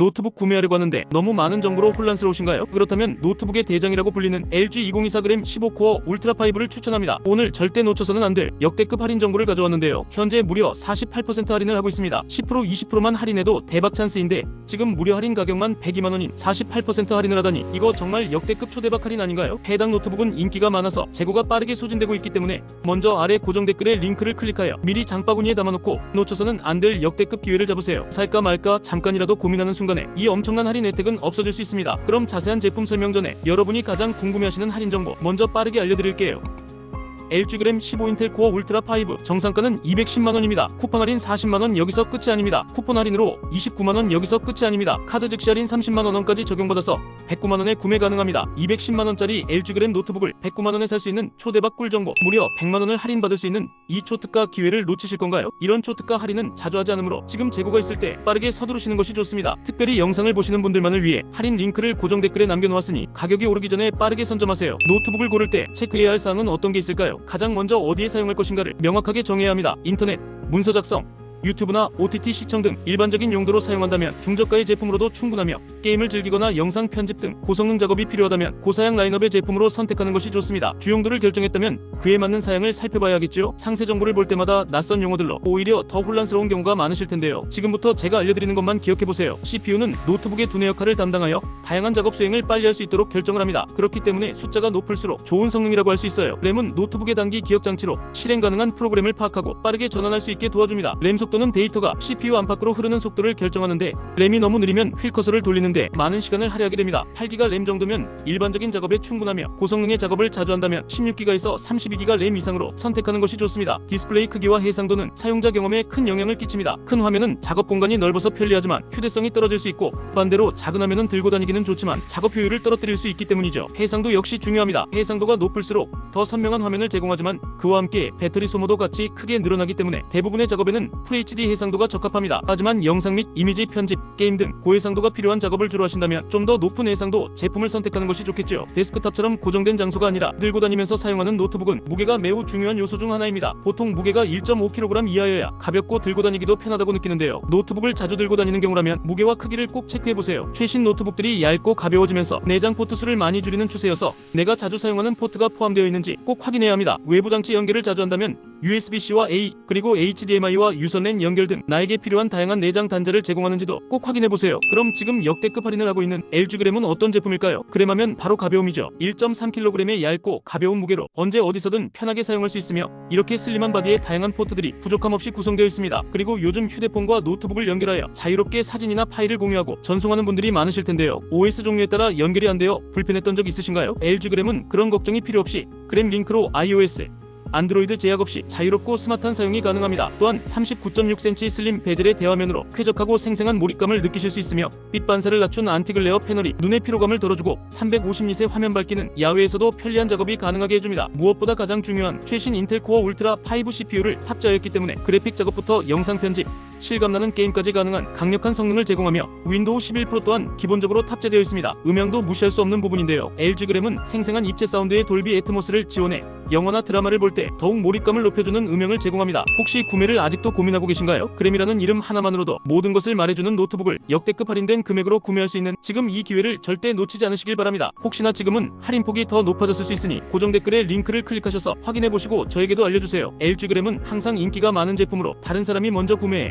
노트북 구매하려고 하는데 너무 많은 정보로 혼란스러우신가요? 그렇다면 노트북의 대장이라고 불리는 LG 2024g 15코어 울트라 5를 추천합니다. 오늘 절대 놓쳐서는 안 될 역대급 할인 정보를 가져왔는데요. 현재 무려 48% 할인을 하고 있습니다. 10% 20%만 할인해도 대박 찬스인데 지금 무료 할인 가격만 102만 원인 48% 할인을 하다니 이거 정말 역대급 초대박 할인 아닌가요? 해당 노트북은 인기가 많아서 재고가 빠르게 소진되고 있기 때문에 먼저 아래 고정 댓글에 링크를 클릭하여 미리 장바구니에 담아놓고 놓쳐서는 안 될 역대급 기회를 잡으세요. 살까 말까 잠깐이라도 고민하는 순간 에 이 엄청난 할인 혜택은 없어질 수 있습니다. 그럼 자세한 제품 설명 전에 여러분이 가장 궁금해하시는 할인 정보 먼저 빠르게 알려드릴게요. LG그램 15인텔 코어 울트라 5 정상가는 210만 원입니다. 쿠팡 할인 40만 원 여기서 끝이 아닙니다. 쿠폰 할인으로 29만 원 여기서 끝이 아닙니다. 카드 즉시 할인 30만원원까지 적용받아서 109만 원에 구매 가능합니다. 210만 원짜리 LG그램 노트북을 109만 원에 살 수 있는 초대박 꿀 정보 무려 100만 원을 할인받을 수 있는 이 초특가 기회를 놓치실 건가요? 이런 초 특가 할인은 자주 하지 않으므로 지금 재고가 있을 때 빠르게 서두르시는 것이 좋습니다. 특별히 영상을 보시는 분들만을 위해 할인 링크를 고정 댓글에 남겨놓았으니 가격이 오르기 전에 빠르게 선점하세요. 노트북을 고를 때 체크해야 할 사항은 어떤 게 있을까요? 가장 먼저 어디에 사용할 것인가를 명확하게 정해야 합니다. 인터넷, 문서 작성, 유튜브나 OTT 시청 등 일반적인 용도로 사용한다면 중저가의 제품으로도 충분하며 게임을 즐기거나 영상 편집 등 고성능 작업이 필요하다면 고사양 라인업의 제품으로 선택하는 것이 좋습니다. 주용도를 결정했다면 그에 맞는 사양을 살펴봐야 겠죠. 상세 정보를 볼 때마다 낯선 용어들로 오히려 더 혼란스러운 경우가 많으실 텐데요. 지금부터 제가 알려드리는 것만 기억해 보세요. CPU는 노트북의 두뇌 역할을 담당하여 다양한 작업 수행을 빨리 할 수 있도록 결정을 합니다. 그렇기 때문에 숫자가 높을수록 좋은 성능이라고 할 수 있어요. 램은 노트북의 단기 기억 장치로 실행 가능한 프로그램을 파악하고 빠르게 전환할 수 있게 도와줍니다. 램 속 도는 데이터가 CPU 안팎으로 흐르는 속도를 결정하는데 램이 너무 느리면 휠 커서를 돌리는데 많은 시간을 할애하게 됩니다. 8기가 램 정도면 일반적인 작업에 충분하며 고성능의 작업을 자주 한다면 16기가에서 32기가 램 이상으로 선택하는 것이 좋습니다. 디스플레이 크기와 해상도는 사용자 경험에 큰 영향을 끼칩니다. 큰 화면은 작업 공간이 넓어서 편리하지만 휴대성이 떨어질 수 있고 반대로 작은 화면은 들고 다니기는 좋지만 작업 효율을 떨어뜨릴 수 있기 때문이죠. 해상도 역시 중요합니다. 해상도가 높을수록 더 선명한 화면을 제공하지만 그와 함께 배터리 소모도 같이 크게 늘어나기 때문에 대부분의 작업에는 FHD 해상도가 적합합니다. 하지만 영상 및 이미지 편집, 게임 등 고해상도가 필요한 작업을 주로 하신다면 좀 더 높은 해상도 제품을 선택하는 것이 좋겠죠. 데스크탑처럼 고정된 장소가 아니라 들고 다니면서 사용하는 노트북은 무게가 매우 중요한 요소 중 하나입니다. 보통 무게가 1.5kg 이하여야 가볍고 들고 다니기도 편하다고 느끼는데요. 노트북을 자주 들고 다니는 경우라면 무게와 크기를 꼭 체크해 보세요. 최신 노트북들이 얇고 가벼워지면서 내장 포트 수를 많이 줄이는 추세여서 내가 자주 사용하는 포트가 포함되어 있는지 꼭 확인해야 합니다. 외부 장치 연결을 자주 한다면 USB-C와 A 그리고 HDMI와 유선랜 연결 등 나에게 필요한 다양한 내장 단자를 제공하는지도 꼭 확인해 보세요. 그럼 지금 역대급 할인을 하고 있는 LG 그램은 어떤 제품일까요? 그램하면 바로 가벼움이죠. 1.3kg의 얇고 가벼운 무게로 언제 어디서든 편하게 사용할 수 있으며 이렇게 슬림한 바디에 다양한 포트들이 부족함 없이 구성되어 있습니다. 그리고 요즘 휴대폰과 노트북을 연결하여 자유롭게 사진이나 파일을 공유하고 전송하는 분들이 많으실 텐데요. OS 종류에 따라 연결이 안 되어 불편했던 적 있으신가요? LG 그램은 그런 걱정이 필요 없이 그램 링크로 iOS 안드로이드 제약 없이 자유롭고 스마트한 사용이 가능합니다. 또한 39.6cm 슬림 베젤의 대화면으로 쾌적하고 생생한 몰입감을 느끼실 수 있으며 빛 반사를 낮춘 안티글레어 패널이 눈의 피로감을 덜어주고 350니트의 화면 밝기는 야외에서도 편리한 작업이 가능하게 해줍니다. 무엇보다 가장 중요한 최신 인텔 코어 울트라 5 CPU를 탑재하였기 때문에 그래픽 작업부터 영상 편집, 실감나는 게임까지 가능한 강력한 성능을 제공하며 윈도우 11 프로 또한 기본적으로 탑재되어 있습니다. 음향도 무시할 수 없는 부분인데요. LG 그램은 생생한 입체 사운드의 돌비 애트모스를 지원해 영화나 드라마를 볼 때 더욱 몰입감을 높여주는 음향을 제공합니다. 혹시 구매를 아직도 고민하고 계신가요? 그램이라는 이름 하나만으로도 모든 것을 말해주는 노트북을 역대급 할인된 금액으로 구매할 수 있는 지금 이 기회를 절대 놓치지 않으시길 바랍니다. 혹시나 지금은 할인폭이 더 높아졌을 수 있으니 고정 댓글에 링크를 클릭하셔서 확인해보시고 저에게도 알려주세요. LG 그램은 항상 인기가 많은 제품으로 다른 사람이 먼저 구매해